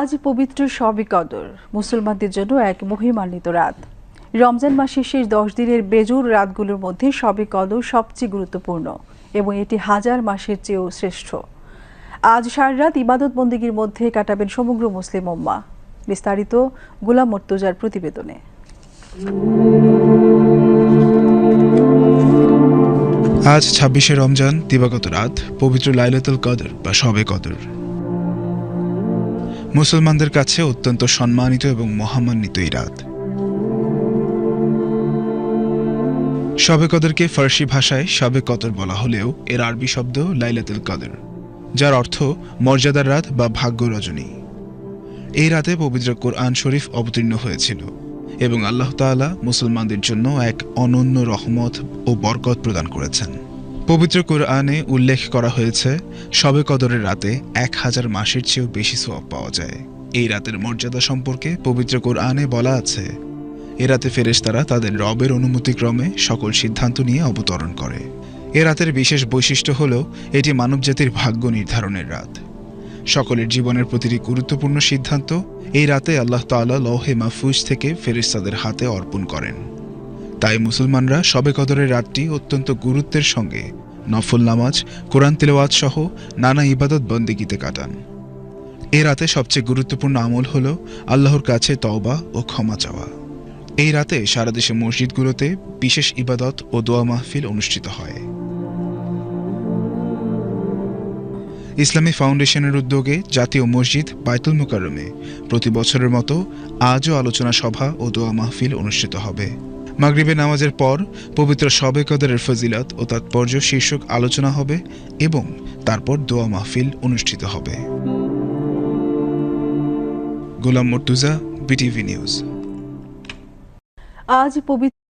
আজ পবিত্র শবে কদর। মুসলমানদের জন্য এক মহিমান্বিত রাত। রমজান মাসের শেষ দশ দিনের বেজুর রাতগুলোর মধ্যে শবে কদর সবচেয়ে গুরুত্বপূর্ণ এবং এটি হাজার মাসের চেয়েও শ্রেষ্ঠ। আজ সারা রাত ইবাদত বন্দিগির মধ্যে কাটাবেন সমগ্র মুসলিম উম্মা বিস্তারিত গোলাম মর্তুজার প্রতিবেদনে। আজ ছাব্বিশে রমজান দিবাগত রাত, পবিত্র লাইলাতুল কদর বা সবে কদর। মুসলমানদের কাছে অত্যন্ত সম্মানিত এবং মহামান্বিত এই রাত শবে কদরকে ফার্সি ভাষায় শবে কদর বলা হলেও এর আরবি শব্দ লাইলাতুল কদর, যার অর্থ মর্যাদার রাত বা ভাগ্য রজনী। এই রাতে পবিত্র কোরআন শরীফ অবতীর্ণ হয়েছিল এবং আল্লাহ তাআলা মুসলমানদের জন্য এক অনন্য রহমত ও বরকত প্রদান করেছেন। পবিত্র কোরআনে উল্লেখ করা হয়েছে শবে কদরের রাতে এক হাজার মাসের চেয়েও বেশি সোয়াব পাওয়া যায়। এই রাতের মর্যাদা সম্পর্কে পবিত্র কোরআনে বলা আছে। এ রাতে ফেরেশতারা তাদের রবের অনুমতিক্রমে সকল সিদ্ধান্ত নিয়ে অবতরণ করে। এ রাতের বিশেষ বৈশিষ্ট্য হল, এটি মানবজাতির ভাগ্য নির্ধারণের রাত। সকলের জীবনের প্রতিটি গুরুত্বপূর্ণ সিদ্ধান্ত এই রাতে আল্লাহ তাআলা লৌহে মাহফুজ থেকে ফেরেশতাদের হাতে অর্পণ করেন। তাই মুসলমানরা শবে কদরের রাতটি অত্যন্ত গুরুত্বের সঙ্গে নফল নামাজ, কোরআন তেলাওয়াত সহ নানা ইবাদত বন্দিগিতে কাটান। এ রাতে সবচেয়ে গুরুত্বপূর্ণ আমল হল আল্লাহর কাছে তওবা ও ক্ষমা চাওয়া। এই রাতে সারা দেশে মসজিদগুলোতে বিশেষ ইবাদত ও দোয়া মাহফিল অনুষ্ঠিত হয়। ইসলামী ফাউন্ডেশনের উদ্যোগে জাতীয় মসজিদ বায়তুল মোকারমে প্রতি বছরের মতো আজও আলোচনা সভা ও দোয়া মাহফিল অনুষ্ঠিত হবে। মাগরিবে নামাজের পর পবিত্র শবে কদরের ফজিলত ও তাৎপর্য শীর্ষক আলোচনা হবে এবং তারপর দোয়া মাহফিল অনুষ্ঠিত হবে। Golam Murtaza, BTV news. আজ পবিত্র